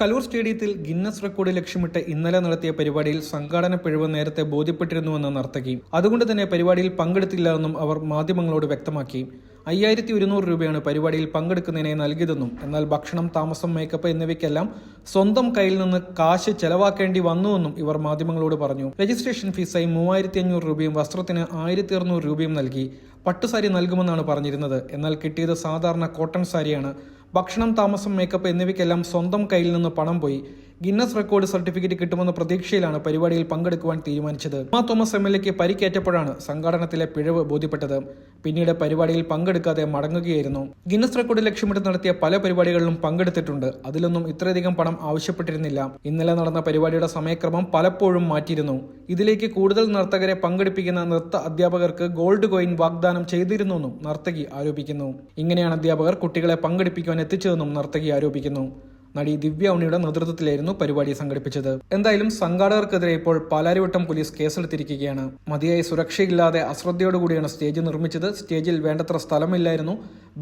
കലൂർ സ്റ്റേഡിയത്തിൽ Guinness record ലക്ഷ്യമിട്ട് ഇന്നലെ നടത്തിയ പരിപാടിയിൽ സംഘാടന പിഴവ് നേരത്തെ ബോധ്യപ്പെട്ടിരുന്നുവെന്ന് നർത്തകി. അതുകൊണ്ട് തന്നെ പരിപാടിയിൽ പങ്കെടുത്തില്ല എന്നും അവർ മാധ്യമങ്ങളോട് വ്യക്തമാക്കി. അയ്യായിരത്തി ഒരുന്നൂറ് രൂപയാണ് പരിപാടിയിൽ പങ്കെടുക്കുന്നതിനെ നൽകിയതെന്നും എന്നാൽ ഭക്ഷണം താമസം മേക്കപ്പ് എന്നിവയ്ക്കെല്ലാം സ്വന്തം കയ്യിൽ നിന്ന് കാശ് ചെലവാക്കേണ്ടി വന്നുവെന്നും ഇവർ മാധ്യമങ്ങളോട് പറഞ്ഞു. രജിസ്ട്രേഷൻ ഫീസായി മൂവായിരത്തി അഞ്ഞൂറ് രൂപയും വസ്ത്രത്തിന് ആയിരത്തി അറുന്നൂറ് രൂപയും നൽകി. പട്ടുസാരി നൽകുമെന്നാണ് പറഞ്ഞിരുന്നത്. എന്നാൽ കിട്ടിയത് സാധാരണ കോട്ടൺ സാരിയാണ്. ഭക്ഷണം താമസം മേക്കപ്പ് എന്നിവയ്ക്കെല്ലാം സ്വന്തം കയ്യിൽ നിന്ന് പണം പോയി. ഗിന്നസ് റെക്കോർഡ് സർട്ടിഫിക്കറ്റ് കിട്ടുമെന്ന പ്രതീക്ഷയിലാണ് പരിപാടിയിൽ പങ്കെടുക്കുവാൻ തീരുമാനിച്ചത്. മാ തോമസ് എം എൽ എക്ക് പരിക്കേറ്റപ്പോഴാണ് സംഘാടനത്തിലെ പിഴവ് ബോധ്യപ്പെട്ടത്. പിന്നീട് പരിപാടിയിൽ പങ്കെടുക്കാതെ മടങ്ങുകയായിരുന്നു. ഗിന്നസ് റെക്കോർഡ് ലക്ഷ്യമിട്ട് നടത്തിയ പല പരിപാടികളിലും പങ്കെടുത്തിട്ടുണ്ട്. അതിലൊന്നും ഇത്രയധികം പണം ആവശ്യപ്പെട്ടിരുന്നില്ല. ഇന്നലെ നടന്ന പരിപാടിയുടെ സമയക്രമം പലപ്പോഴും മാറ്റിയിരുന്നു. ഇതിലേക്ക് കൂടുതൽ നർത്തകരെ പങ്കെടുപ്പിക്കുന്ന നൃത്ത അധ്യാപകർക്ക് ഗോൾഡ് കോയിൻ വാഗ്ദാനം ചെയ്തിരുന്നുവെന്നും നർത്തകി ആരോപിക്കുന്നു. ഇങ്ങനെയാണ് അധ്യാപകർ കുട്ടികളെ പങ്കെടുപ്പിക്കുവാൻ എത്തിച്ചതെന്നും നർത്തകി ആരോപിക്കുന്നു. നടി ദിവ്യ ഉണ്ണിയുടെ നേതൃത്വത്തിലായിരുന്നു പരിപാടി സംഘടിപ്പിച്ചത്. എന്തായാലും സംഘാടകർക്കെതിരെ ഇപ്പോൾ പാലാരിവട്ടം പോലീസ് കേസെടുത്തിരിക്കുകയാണ്. മതിയായ സുരക്ഷയില്ലാതെ അശ്രദ്ധയോടുകൂടിയാണ് സ്റ്റേജ് നിർമ്മിച്ചത്. സ്റ്റേജിൽ വേണ്ടത്ര സ്ഥലമില്ലായിരുന്നു.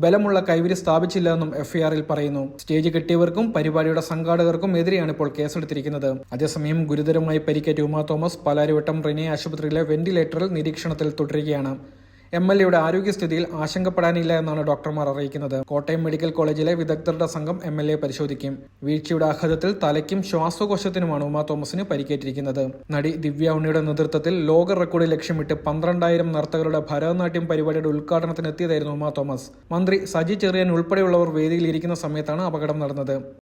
ബലമുള്ള കൈവരി സ്ഥാപിച്ചില്ല എന്നും എഫ്ഐആറിൽ പറയുന്നു. സ്റ്റേജ് കെട്ടിയവർക്കും പരിപാടിയുടെ സംഘാടകർക്കും എതിരെയാണ് ഇപ്പോൾ കേസെടുത്തിരിക്കുന്നത്. അതേസമയം ഗുരുതരമായി പരിക്കേറ്റ ഉമാ തോമസ് പാലാരിവട്ടം റിനെ ആശുപത്രിയിലെ വെന്റിലേറ്ററിൽ നിരീക്ഷണത്തിൽ തുടരുകയാണ്. എം എൽ എയുടെ ആരോഗ്യസ്ഥിതിയിൽ ആശങ്കപ്പെടാനില്ല എന്നാണ് ഡോക്ടർമാർ അറിയിക്കുന്നത്. കോട്ടയം മെഡിക്കൽ കോളേജിലെ വിദഗ്ധരുടെ സംഘം എം എൽ എ പരിശോധിക്കും. വീഴ്ചയുടെ ആഘാതത്തിൽ തലയ്ക്കും ശ്വാസകോശത്തിനുമാണ് ഉമാ തോമസിന് പരിക്കേറ്റിരിക്കുന്നത്. നടി ദിവ്യ ഉണ്ണിയുടെ നേതൃത്വത്തിൽ ലോക റെക്കോർഡ് ലക്ഷ്യമിട്ട് പന്ത്രണ്ടായിരം നർത്തകരുടെ ഭരതനാട്യം പരിപാടിയുടെ ഉദ്ഘാടനത്തിനെത്തിയതായിരുന്നു ഉമാ തോമസ്. മന്ത്രി സജി ചെറിയൻ ഉൾപ്പെടെയുള്ളവർ വേദിയിൽ ഇരിക്കുന്ന സമയത്താണ് അപകടം നടന്നത്.